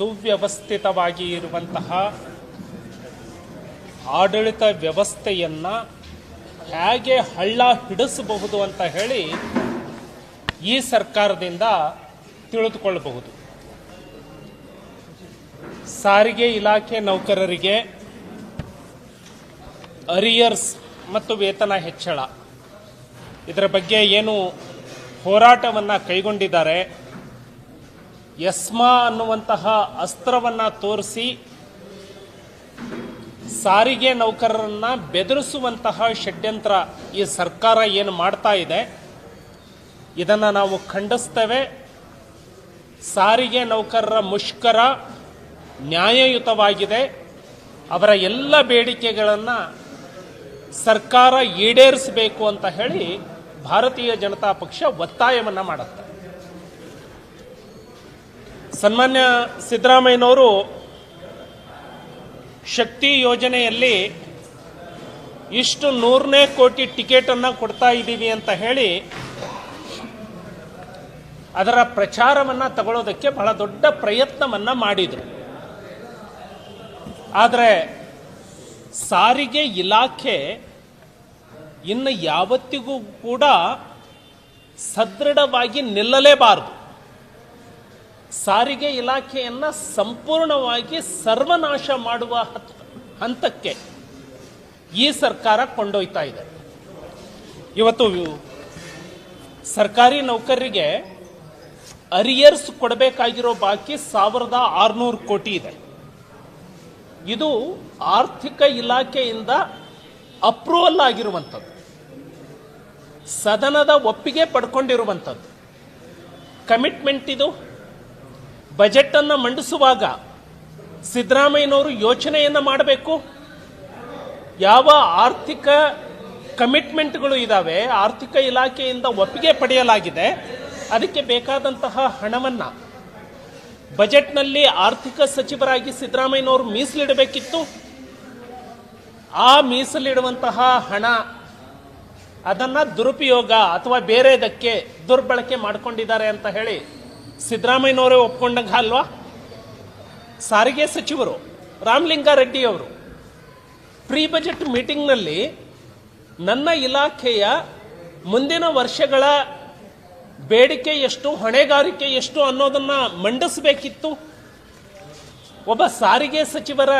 ಸುವ್ಯವಸ್ಥಿತವಾಗಿ ಇರುವಂತಹ ಆಡಳಿತ ವ್ಯವಸ್ಥೆಯನ್ನು ಹೇಗೆ ಹಳ್ಳ ಹಿಡಿಸಬಹುದು ಅಂತ ಹೇಳಿ ಈ ಸರ್ಕಾರದಿಂದ ತಿಳಿದುಕೊಳ್ಳಬಹುದು. ಸಾರಿಗೆ ಇಲಾಖೆ ನೌಕರರಿಗೆ ಅರಿಯರ್ಸ್ ಮತ್ತು ವೇತನ ಹೆಚ್ಚಳ. ಇದರ ಬಗ್ಗೆ ಏನು ಹೋರಾಟವನ್ನು ಕೈಗೊಂಡಿದ್ದಾರೆ. ಎಸ್ಮಾ ಅನ್ನುವಂತಹ ಅಸ್ತ್ರವನ್ನು ತೋರಿಸಿ ಸಾರಿಗೆ ನೌಕರರನ್ನು ಬೆದರಿಸುವಂತಹ ಷಡ್ಯಂತ್ರ ಈ ಸರ್ಕಾರ ಏನು ಮಾಡ್ತಾ ಇದೆ, ಇದನ್ನು ನಾವು ಖಂಡಿಸ್ತೇವೆ. ಸಾರಿಗೆ ನೌಕರರ ಮುಷ್ಕರ ನ್ಯಾಯಯುತವಾಗಿದೆ. ಅವರ ಎಲ್ಲ ಬೇಡಿಕೆಗಳನ್ನು ಸರ್ಕಾರ ಈಡೇರಿಸಬೇಕು ಅಂತ ಹೇಳಿ ಭಾರತೀಯ ಜನತಾ ಪಕ್ಷ ಒತ್ತಾಯವನ್ನು ಮಾಡುತ್ತೆ. ಸನ್ಮಾನ್ಯ ಸಿದ್ದರಾಮಯ್ಯನವರು ಶಕ್ತಿ ಯೋಜನೆಯಲ್ಲಿ ಇಷ್ಟು ನೂರನೇ ಕೋಟಿ ಟಿಕೆಟನ್ನು ಕೊಡ್ತಾ ಇದ್ದೀವಿ ಅಂತ ಹೇಳಿ ಅದರ ಪ್ರಚಾರವನ್ನು ತಗೊಳ್ಳೋದಕ್ಕೆ ಬಹಳ ದೊಡ್ಡ ಪ್ರಯತ್ನವನ್ನು ಮಾಡಿದರು. ಆದರೆ ಸಾರಿಗೆ ಇಲಾಖೆ ಇನ್ನು ಯಾವತ್ತಿಗೂ ಕೂಡ ಸದೃಢವಾಗಿ ನಿಲ್ಲಲೇಬಾರದು. ಸಾರಿಗೆ ಇಲಾಖೆಯನ್ನು ಸಂಪೂರ್ಣವಾಗಿ ಸರ್ವನಾಶ ಮಾಡುವ ಹತ್- ಹಂತಕ್ಕೆ ಈ ಸರ್ಕಾರ ಕೊಂಡೊಯ್ತಾ ಇದೆ. ಇವತ್ತು ಸರ್ಕಾರಿ ನೌಕರರಿಗೆ ಅರಿಯರ್ಸ್ ಕೊಡಬೇಕಾಗಿರೋ ಬಾಕಿ ಸಾವಿರದ ಆರುನೂರು ಕೋಟಿ ಇದೆ. ಇದು ಆರ್ಥಿಕ ಇಲಾಖೆಯಿಂದ ಅಪ್ರೂವಲ್ ಆಗಿರುವಂಥದ್ದು. ಸದನದ ಒಪ್ಪಿಗೆ ಪಡ್ಕೊಂಡಿರುವಂಥದ್ದು. ಕಮಿಟ್ಮೆಂಟ್ ಇದು. ಬಜೆಟ್ ಅನ್ನು ಮಂಡಿಸುವಾಗ ಸಿದ್ದರಾಮಯ್ಯನವರು ಯೋಚನೆಯನ್ನು ಮಾಡಬೇಕು? ಯಾವ ಆರ್ಥಿಕ ಕಮಿಟ್ಮೆಂಟ್ಗಳು ಇದ್ದಾವೆ ಆರ್ಥಿಕ ಇಲಾಖೆಯಿಂದ ಒಪ್ಪಿಗೆ ಪಡೆಯಲಾಗಿದೆ, ಅದಕ್ಕೆ ಬೇಕಾದಂತಹ ಹಣವನ್ನು ಬಜೆಟ್ನಲ್ಲಿ ಆರ್ಥಿಕ ಸಚಿವರಾಗಿ ಸಿದ್ದರಾಮಯ್ಯನವರು ಮೀಸಲಿಡಬೇಕಿತ್ತು. ಆ ಮೀಸಲಿಡುವಂತಹ ಹಣ, ಅದನ್ನು ದುರುಪಯೋಗ ಅಥವಾ ಬೇರೆದಕ್ಕೆ ದುರ್ಬಳಕೆ ಮಾಡಿಕೊಂಡಿದ್ದಾರೆ ಅಂತ ಹೇಳಿ ಸಿದ್ದರಾಮಯ್ಯನವರೇ ಒಪ್ಕೊಂಡಂಗೆ ಅಲ್ವಾ? ಸಾರಿಗೆ ಸಚಿವರು ರಾಮಲಿಂಗಾರೆಡ್ಡಿಯವರು ಪ್ರೀ ಬಜೆಟ್ ಮೀಟಿಂಗ್ನಲ್ಲಿ ನನ್ನ ಇಲಾಖೆಯ ಮುಂದಿನ ವರ್ಷಗಳ ಬೇಡಿಕೆ ಎಷ್ಟು, ಹೊಣೆಗಾರಿಕೆ ಎಷ್ಟು ಅನ್ನೋದನ್ನು ಮಂಡಿಸಬೇಕಿತ್ತು. ಒಬ್ಬ ಸಾರಿಗೆ ಸಚಿವರ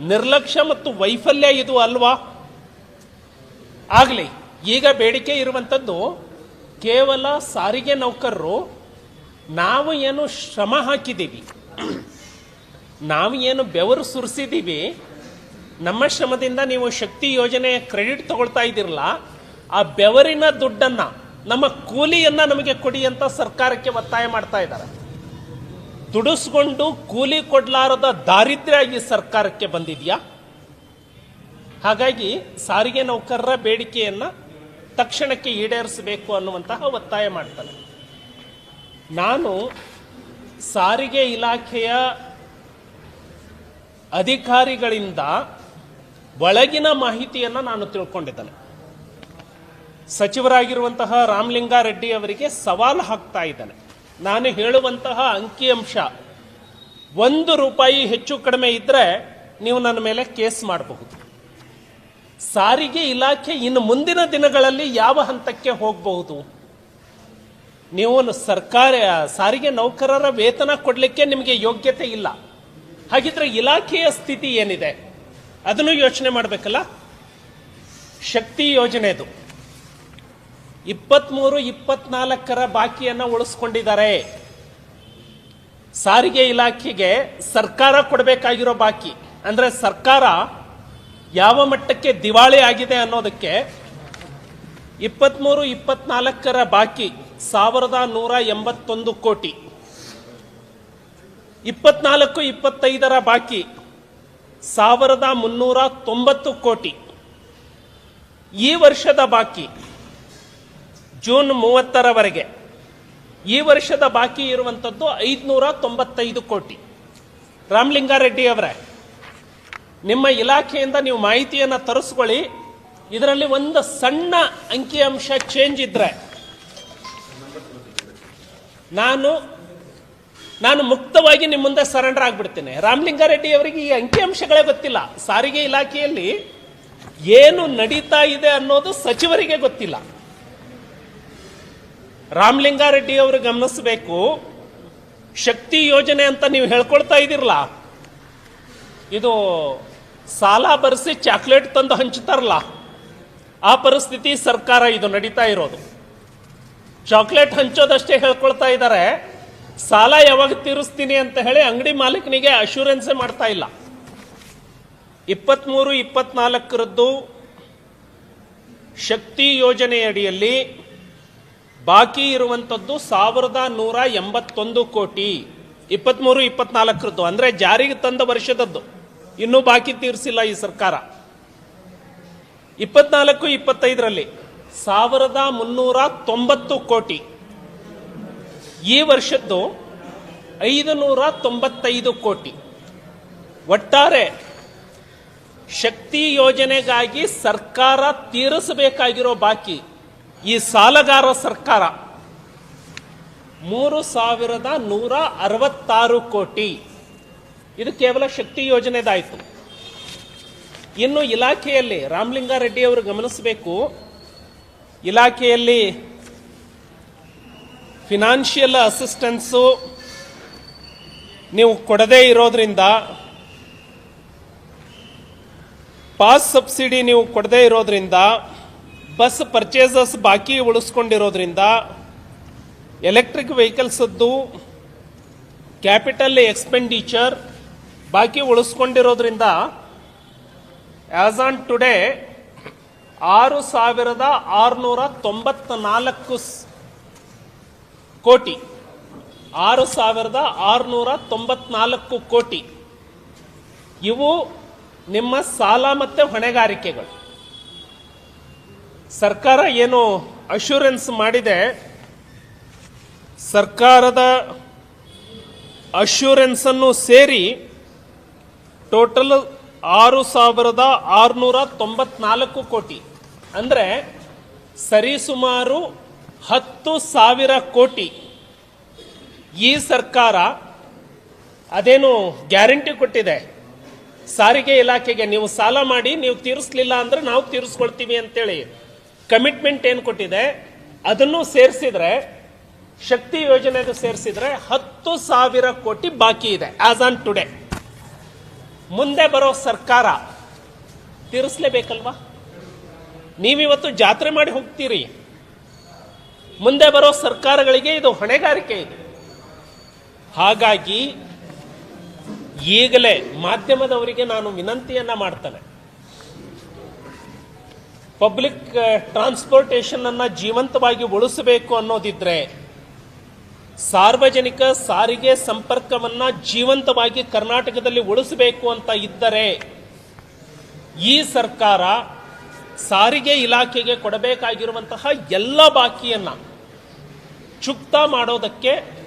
ನಿರ್ಲಕ್ಷ್ಯ ಮತ್ತು ವೈಫಲ್ಯ ಇದು ಅಲ್ವಾ? ಆಗಲಿ, ಈಗ ಬೇಡಿಕೆ ಇರುವಂಥದ್ದು ಕೇವಲ ಸಾರಿಗೆ ನೌಕರರು ನಾವು ಏನು ಶ್ರಮ ಹಾಕಿದ್ದೀವಿ, ನಾವು ಏನು ಬೆವರು ಸುರಿಸಿದ್ದೀವಿ, ನಮ್ಮ ಶ್ರಮದಿಂದ ನೀವು ಶಕ್ತಿ ಯೋಜನೆ ಕ್ರೆಡಿಟ್ ತಗೊಳ್ತಾ ಇದ್ದೀರಲ್ಲ, ಆ ಬೆವರಿನ ದುಡ್ಡನ್ನ, ನಮ್ಮ ಕೂಲಿಯನ್ನ ನಮಗೆ ಕೊಡಿ ಅಂತ ಸರ್ಕಾರಕ್ಕೆ ಒತ್ತಾಯ ಮಾಡ್ತಾ ಇದ್ದಾರೆ. ದುಡಿಸ್ಕೊಂಡು ಕೂಲಿ ಕೊಡಲಾರದ ದಾರಿದ್ರ್ಯ ಈ ಸರ್ಕಾರಕ್ಕೆ ಬಂದಿದೆಯಾ? ಹಾಗಾಗಿ ಸಾರಿಗೆ ನೌಕರರ ಬೇಡಿಕೆಯನ್ನ ತಕ್ಷಣಕ್ಕೆ ಈಡೇರಿಸಬೇಕು ಅನ್ನುವಂತಹ ಒತ್ತಾಯ ಮಾಡ್ತಾನೆ ನಾನು ಸಾರಿಗೆ ಇಲಾಖೆಯ ಅಧಿಕಾರಿಗಳಿಂದ ಒಳಗಿನ ಮಾಹಿತಿಯನ್ನು ನಾನು ತಿಳ್ಕೊಂಡಿದ್ದೇನೆ. ಸಚಿವರಾಗಿರುವಂತಹ ರಾಮಲಿಂಗಾರೆಡ್ಡಿ ಅವರಿಗೆ ಸವಾಲು ಹಾಕ್ತಾ ಇದ್ದಾನೆ. ನಾನು ಹೇಳುವಂತಹ ಅಂಕಿಅಂಶ ಒಂದು ರೂಪಾಯಿ ಹೆಚ್ಚು ಕಡಿಮೆ ಇದ್ದರೆ ನೀವು ನನ್ನ ಮೇಲೆ ಕೇಸ್ ಮಾಡಬಹುದು. ಸಾರಿಗೆ ಇಲಾಖೆ ಇನ್ನು ಮುಂದಿನ ದಿನಗಳಲ್ಲಿ ಯಾವ ಹಂತಕ್ಕೆ ಹೋಗಬಹುದು? ನೀವು ಸರ್ಕಾರ ಸಾರಿಗೆ ನೌಕರರ ವೇತನ ಕೊಡಲಿಕ್ಕೆ ನಿಮಗೆ ಯೋಗ್ಯತೆ ಇಲ್ಲ. ಹಾಗಿದ್ರೆ ಇಲಾಖೆಯ ಸ್ಥಿತಿ ಏನಿದೆ? ಅದನ್ನು ಯೋಚನೆ ಮಾಡಬೇಕಲ್ಲ? ಶಕ್ತಿ ಯೋಜನೆದು. ಇಪ್ಪತ್ಮೂರು, ಇಪ್ಪತ್ನಾಲ್ಕರ ಬಾಕಿಯನ್ನ ಉಳಿಸ್ಕೊಂಡಿದ್ದಾರೆ. ಸಾರಿಗೆ ಇಲಾಖೆಗೆ ಸರ್ಕಾರ ಕೊಡಬೇಕಾಗಿರೋ ಬಾಕಿ. ಅಂದ್ರೆ ಸರ್ಕಾರ ಯಾವ ಮಟ್ಟಕ್ಕೆ ದಿವಾಳಿ ಆಗಿದೆ ಅನ್ನೋದಕ್ಕೆ ಇಪ್ಪತ್ಮೂರು, ಇಪ್ಪತ್ನಾಲ್ಕರ ಬಾಕಿ ಸಾವಿರದ ನೂರ ಎಂಬತ್ತೊಂದು ಕೋಟಿ. ಇಪ್ಪತ್ನಾಲ್ಕು, ಇಪ್ಪತ್ತೈದರ ಬಾಕಿ ಸಾವಿರದ ಮುನ್ನೂರ ತೊಂಬತ್ತು ಕೋಟಿ. ಈ ವರ್ಷದ ಬಾಕಿ ಜೂನ್ ಮೂವತ್ತರವರೆಗೆ. ಈ ವರ್ಷದ ಬಾಕಿ ಇರುವಂಥದ್ದು ಐದುನೂರ ತೊಂಬತ್ತೈದು ಕೋಟಿ. ರಾಮಲಿಂಗಾರೆಡ್ಡಿ ಅವರೇ, ನಿಮ್ಮ ಇಲಾಖೆಯಿಂದ ನೀವು ಮಾಹಿತಿಯನ್ನು ತರಿಸ್ಕೊಳ್ಳಿ. ಇದರಲ್ಲಿ ಒಂದು ಸಣ್ಣ ಅಂಕಿಅಂಶ ಚೇಂಜ್ ಇದ್ರೆ ನಾನು ನಾನು ಮುಕ್ತವಾಗಿ ನಿಮ್ಮ ಮುಂದೆ ಸರೆಂಡರ್ ಆಗ್ಬಿಡ್ತೇನೆ. ರಾಮಲಿಂಗಾರೆಡ್ಡಿ ಅವರಿಗೆ ಈ ಅಂಕಿಅಂಶಗಳೇ ಗೊತ್ತಿಲ್ಲ. ಸಾರಿಗೆ ಇಲಾಖೆಯಲ್ಲಿ ಏನು ನಡೀತಾ ಇದೆ ಅನ್ನೋದು ಸಚಿವರಿಗೆ ಗೊತ್ತಿಲ್ಲ. ರಾಮಲಿಂಗಾರೆಡ್ಡಿ ಅವರು ಗಮನಿಸಬೇಕು, ಶಕ್ತಿ ಯೋಜನೆ ಅಂತ ನೀವು ಹೇಳ್ಕೊಳ್ತಾ ಇದಿರಲ್ಲ ಇದು ಸಾಲ ಬರೆಸಿ ಚಾಕ್ಲೇಟ್ ತಂದು ಹಂಚುತ್ತಾರಲ್ಲ ಆ ಪರಿಸ್ಥಿತಿ ಸರ್ಕಾರ ಇದು ನಡೀತಾ ಇರೋದು. ಚಾಕ್ಲೇಟ್ ಹಂಚೋದಷ್ಟೇ ಹೇಳ್ಕೊಳ್ತಾ ಇದ್ದಾರೆ ಸಾಲ ಯಾವಾಗ ತೀರಿಸ್ತೀನಿ ಅಂತ ಹೇಳಿ ಅಂಗಡಿ ಮಾಲೀಕನಿಗೆ ಅಶ್ಯೂರೆನ್ಸ್ ಮಾಡ್ತಾ ಇಲ್ಲ. ಇಪ್ಪತ್ಮೂರು, ಇಪ್ಪತ್ನಾಲ್ಕರದ್ದು ಶಕ್ತಿ ಯೋಜನೆಯಡಿಯಲ್ಲಿ ಬಾಕಿ ಇರುವಂಥದ್ದು ಸಾವಿರದ ನೂರ ಎಂಬತ್ತೊಂದು ಕೋಟಿ. ಇಪ್ಪತ್ಮೂರು, ಇಪ್ಪತ್ನಾಲ್ಕರದ್ದು ಅಂದರೆ ಜಾರಿಗೆ ತಂದ ವರ್ಷದದ್ದು. ಇನ್ನೂ ಬಾಕಿ ತೀರಿಸಿಲ್ಲ ಈ ಸರ್ಕಾರ. ಇಪ್ಪತ್ನಾಲ್ಕು, ಇಪ್ಪತ್ತೈದರಲ್ಲಿ ಸಾವಿರದ ಮುನ್ನೂರ ತೊಂಬತ್ತು ಕೋಟಿ. ಈ ವರ್ಷದ್ದು ಐದು ನೂರ ತೊಂಬತ್ತೈದು ಕೋಟಿ. ಒಟ್ಟಾರೆ ಶಕ್ತಿ ಯೋಜನೆಗಾಗಿ ಸರ್ಕಾರ ತೀರಿಸಬೇಕಾಗಿರೋ ಬಾಕಿ ಈ ಸಾಲಗಾರ ಸರ್ಕಾರ. ಮೂರು ಸಾವಿರದ ನೂರ ಅರವತ್ತಾರು ಕೋಟಿ. ಇದು ಕೇವಲ ಶಕ್ತಿ ಯೋಜನೆದಾಯಿತು. ಇನ್ನು ಇಲಾಖೆಯಲ್ಲಿ ರಾಮಲಿಂಗಾರೆಡ್ಡಿ ಅವರು ಗಮನಿಸಬೇಕು. ಇಲಾಖೆಯಲ್ಲಿ ಫಿನಾನ್ಷಿಯಲ್ ಅಸಿಸ್ಟೆನ್ಸು ನೀವು ಕೊಡದೇ ಇರೋದ್ರಿಂದ ಪಾಸ್ ಸಬ್ಸಿಡಿ ನೀವು ಕೊಡದೇ ಇರೋದ್ರಿಂದ ಬಸ್ ಪರ್ಚೇಸಸ್ ಬಾಕಿ ಉಳಿಸ್ಕೊಂಡಿರೋದ್ರಿಂದ ಎಲೆಕ್ಟ್ರಿಕ್ ವೆಹಿಕಲ್ಸದ್ದು ಕ್ಯಾಪಿಟಲ್ ಎಕ್ಸ್ಪೆಂಡಿಚರ್ ಬಾಕಿ ಉಳಿಸ್ಕೊಂಡಿರೋದ್ರಿಂದ ಆಸ್ ಆನ್ ಟುಡೇ ಆರು ಸಾವಿರದ ಆರುನೂರ ತೊಂಬತ್ತ ನಾಲ್ಕು ಕೋಟಿ. ಆರು ಸಾವಿರದ ಆರುನೂರ ತೊಂಬತ್ನಾಲ್ಕು ಕೋಟಿ. ಇವು ನಿಮ್ಮ ಸಾಲ ಮತ್ತು ಹೊಣೆಗಾರಿಕೆಗಳು. ಸರ್ಕಾರ ಏನು ಅಶ್ಯೂರೆನ್ಸ್ ಮಾಡಿದೆ? ಸರ್ಕಾರದ ಅಶ್ಯೂರೆನ್ಸನ್ನು ಸೇರಿ ಟೋಟಲ್ ಆರು ಸಾವಿರದ ಆರುನೂರ ತೊಂಬತ್ನಾಲ್ಕು ಕೋಟಿ. ಅಂದ್ರೆ ಸರಿಸುಮಾರು ಹತ್ತು ಸಾವಿರ ಕೋಟಿ ಈ ಸರ್ಕಾರ ಅದೇನು ಗ್ಯಾರಂಟಿ ಕೊಟ್ಟಿದೆ? ಸಾರಿಗೆ ಇಲಾಖೆಗೆ ನೀವು ಸಾಲ ಮಾಡಿ, ನೀವು ತೀರಿಸ್ಲಿಲ್ಲ ಅಂದರೆ ನಾವು ತೀರಿಸ್ಕೊಳ್ತೀವಿ ಅಂತೇಳಿ ಕಮಿಟ್ಮೆಂಟ್ ಏನು ಕೊಟ್ಟಿದೆ? ಅದನ್ನು ಸೇರಿಸಿದ್ರೆ, ಶಕ್ತಿ ಯೋಜನೆಗೂ ಸೇರಿಸಿದ್ರೆ ಹತ್ತು ಸಾವಿರ ಕೋಟಿ ಬಾಕಿ ಇದೆ ಆಸ್ ಆನ್ ಟುಡೇ ಮುಂದೆ ಬರೋ ಸರ್ಕಾರ ತೀರಿಸ್ಲೇಬೇಕಲ್ವಾ? ನೀವಿವತ್ತು ಜಾತ್ರೆ ಮಾಡಿ ಹೋಗ್ತೀರಿ. ಮುಂದೆ ಬರೋ ಸರ್ಕಾರಗಳಿಗೆ ಇದು ಹೊಣೆಗಾರಿಕೆ ಇದೆ. ಹಾಗಾಗಿ ಈಗಲೇ ಮಾಧ್ಯಮದವರಿಗೆ ನಾನು ವಿನಂತಿಯನ್ನ ಮಾಡ್ತೇನೆ. ಪಬ್ಲಿಕ್ ಟ್ರಾನ್ಸ್ಪೋರ್ಟೇಷನ್ ಅನ್ನ ಜೀವಂತವಾಗಿ ಉಳಿಸಬೇಕು ಅನ್ನೋದಿದ್ರೆ ಸಾರ್ವಜನಿಕ ಸಾರಿಗೆ ಸಂಪರ್ಕವನ್ನ ಜೀವಂತವಾಗಿ ಕರ್ನಾಟಕದಲ್ಲಿ ಉಳಿಸಬೇಕು ಅಂತ ಇದ್ದರೆ ಈ ಸರ್ಕಾರ ಸಾರಿಗೆ ಇಲಾಖೆಗೆ ಕೊಡಬೇಕಾಗಿರುವಂತಹ ಎಲ್ಲ ಬಾಕಿಯನ್ನ ಚುಕ್ತ ಮಾಡೋದಕ್ಕೆ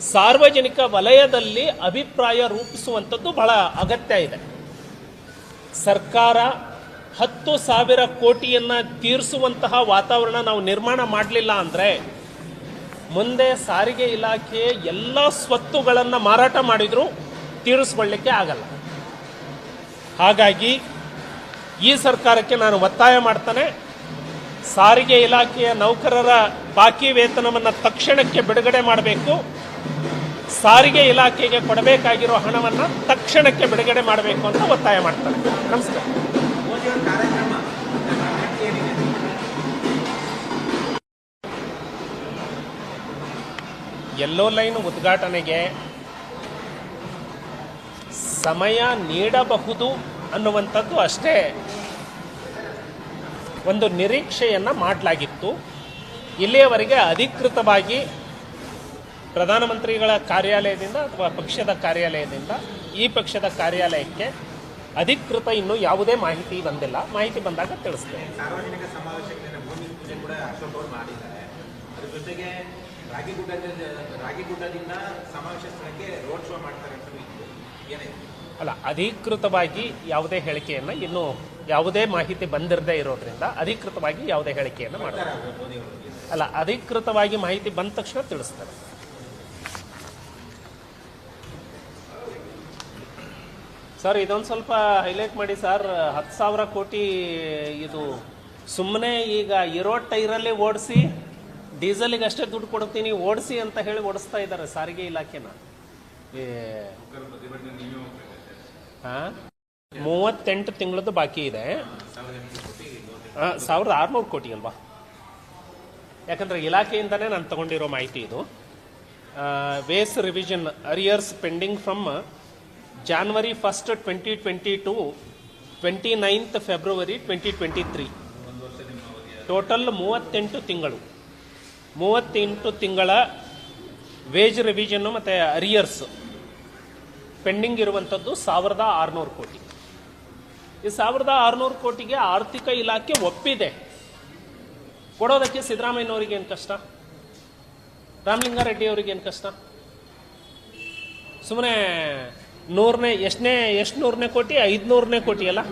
ಸಾರ್ವಜನಿಕ ವಲಯದಲ್ಲಿ ಅಭಿಪ್ರಾಯ ರೂಪಿಸುವಂಥದ್ದು ಬಹಳ ಅಗತ್ಯ ಇದೆ. ಸರ್ಕಾರ ಹತ್ತು ಸಾವಿರ ಕೋಟಿಯನ್ನ ತೀರಿಸುವಂತಹ ವಾತಾವರಣ ನಾವು ನಿರ್ಮಾಣ ಮಾಡಲಿಲ್ಲ ಅಂದರೆ ಮುಂದೆ ಸಾರಿಗೆ ಇಲಾಖೆ ಎಲ್ಲ ಸ್ವತ್ತುಗಳನ್ನು ಮಾರಾಟ ಮಾಡಿದರೂ ತೀರಿಸ್ಕೊಳ್ಳಿಕ್ಕೆ ಆಗಲ್ಲ. ಹಾಗಾಗಿ ಈ ಸರ್ಕಾರಕ್ಕೆ ನಾನು ಒತ್ತಾಯ ಮಾಡ್ತಾನೆ. ಸಾರಿಗೆ ಇಲಾಖೆಯ ನೌಕರರ ಬಾಕಿ ವೇತನವನ್ನು ತಕ್ಷಣಕ್ಕೆ ಬಿಡುಗಡೆ ಮಾಡಬೇಕು. ಸಾರಿಗೆ ಇಲಾಖೆಗೆ ಕೊಡಬೇಕಾಗಿರೋ ಹಣವನ್ನು ತಕ್ಷಣಕ್ಕೆ ಬಿಡುಗಡೆ ಮಾಡಬೇಕು ಅಂತ ಒತ್ತಾಯ ಮಾಡ್ತಾನೆ. ನಮಸ್ಕಾರ. ಎಲ್ಲೋ ಲೈನ್ ಉದ್ಘಾಟನೆಗೆ ಸಮಯ ನೀಡಬಹುದು ಅನ್ನುವಂಥದ್ದು ಅಷ್ಟೇ. ಒಂದು ನಿರೀಕ್ಷೆಯನ್ನು ಮಾಡಲಾಗಿತ್ತು. ಇಲ್ಲಿಯವರೆಗೆ ಅಧಿಕೃತವಾಗಿ ಪ್ರಧಾನಮಂತ್ರಿಗಳ ಕಾರ್ಯಾಲಯದಿಂದ ಅಥವಾ ಪಕ್ಷದ ಕಾರ್ಯಾಲಯದಿಂದ ಈ ಪಕ್ಷದ ಕಾರ್ಯಾಲಯಕ್ಕೆ ಅಧಿಕೃತ ಇನ್ನೂ ಯಾವುದೇ ಮಾಹಿತಿ ಬಂದಿಲ್ಲ. ಮಾಹಿತಿ ಬಂದಾಗ ತಿಳಿಸ್ತೇವೆ. ಸಾರ್ವಜನಿಕ ಸಮಾವೇಶಕ್ಕೆ ಭೂಮಿ ಪೂಜೆ ಕೂಡ ಅಶೋಕ್ ಅವರು ಮಾಡಿದ್ದಾರೆ. ಅದ್ರ ಜೊತೆಗೆ ರಾಗಿಗುಡ್ಡದಿಂದ ರಾಗಿಗುಡ್ಡದಿಂದ ಸಮಾವೇಶ ಸ್ಥಳಕ್ಕೆ ರೋಡ್ ಶೋ ಮಾಡ್ತಾರೆ ಅಂತ ಇತ್ತು ಏನಾಯ್ತು? ಅಲ್ಲ ಅಧಿಕೃತವಾಗಿ ಯಾವುದೇ ಹೇಳಿಕೆಯನ್ನು ಇನ್ನೂ ಯಾವುದೇ ಮಾಹಿತಿ ಬಂದಿರದೇ ಇರೋದ್ರಿಂದ ಅಧಿಕೃತವಾಗಿ ಯಾವುದೇ ಹೇಳಿಕೆಯನ್ನು ಮಾಡ್ತಾರೆ. ಅಲ್ಲ ಅಧಿಕೃತವಾಗಿ ಮಾಹಿತಿ ಬಂದ ತಕ್ಷಣ ತಿಳಿಸ್ತಾರೆ. ಸರ್ ಇದೊಂದು ಸ್ವಲ್ಪ ಹೈಲೈಟ್ ಮಾಡಿ ಸರ್. ಹತ್ತು ಸಾವಿರ ಕೋಟಿ ಇದು ಸುಮ್ಮನೆ ಈಗ ಇರೋ ಟೈರಲ್ಲೇ ಓಡಿಸಿ ಡೀಸೆಲ್ಗೆ ಅಷ್ಟೇ ದುಡ್ಡು ಕೊಡ್ತೀನಿ ಓಡಿಸಿ ಅಂತ ಹೇಳಿ ಓಡಿಸ್ತಾ ಇದ್ದಾರೆ ಸಾರಿಗೆ ಇಲಾಖೆನ. ಹಾಂ? ಮೂವತ್ತೆಂಟು ತಿಂಗಳದ್ದು ಬಾಕಿ ಇದೆ. ಸಾವಿರದ ಆರುನೂರು ಕೋಟಿ ಅಲ್ವಾ? ಯಾಕಂದ್ರೆ ಇಲಾಖೆಯಿಂದನೇ ನಾನು ತಗೊಂಡಿರೋ ಮಾಹಿತಿ ಇದು. Wages revision arrears pending from January first twenty twenty two twenty ninth February twenty twenty three total ಮೂವತ್ತೆಂಟು ತಿಂಗಳು. ಮೂವತ್ತೆಂಟು ತಿಂಗಳ ವೇಜ್ ರಿವಿಷನ್ನು ಮತ್ತು ಅರಿಯರ್ಸ್ ಪೆಂಡಿಂಗ್ ಇರುವಂಥದ್ದು ಸಾವಿರದ ಆರುನೂರು ಕೋಟಿ. ಈ ಸಾವಿರದ ಆರುನೂರು ಕೋಟಿಗೆ ಆರ್ಥಿಕ ಇಲಾಖೆ ಒಪ್ಪಿದೆ. ಕೊಡೋದಕ್ಕೆ ಸಿದ್ದರಾಮಯ್ಯನವರಿಗೆ ಏನು ಕಷ್ಟ? ರಾಮಲಿಂಗಾರೆಡ್ಡಿ ಅವರಿಗೆ ಏನು ಕಷ್ಟ? ಸುಮ್ಮನೆ ನೂರನೇ, ಎಷ್ಟನೇ ಎಷ್ಟು ನೂರನೇ ಕೋಟಿ, ಐದುನೂರನೇ ಕೋಟಿ ಅಲ್ಲ?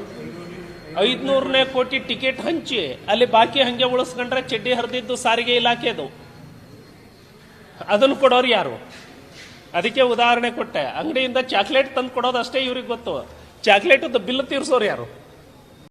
ಐದುನೂರನೇ ಕೋಟಿ ಟಿಕೆಟ್ ಹಂಚಿ, ಅಲ್ಲಿ ಬಾಕಿ ಹಂಗೆ ಉಳಿಸ್ಕೊಂಡ್ರೆ ಚಡ್ಡಿ ಹರಿದಿದ್ದು ಸಾರಿಗೆ ಇಲಾಖೆದು ಅದನ್ನು ಕೊಡೋರು ಯಾರು? ಅದಕ್ಕೆ ಉದಾಹರಣೆ ಕೊಟ್ಟೆ. ಅಂಗಡಿಯಿಂದ ಚಾಕ್ಲೇಟ್ ತಂದು ಕೊಡೋದಷ್ಟೇ ಇವ್ರಿಗೆ ಗೊತ್ತು. ಚಾಕ್ಲೇಟದ್ದು ಬಿಲ್ ತೀರ್ಸೋರು ಯಾರು?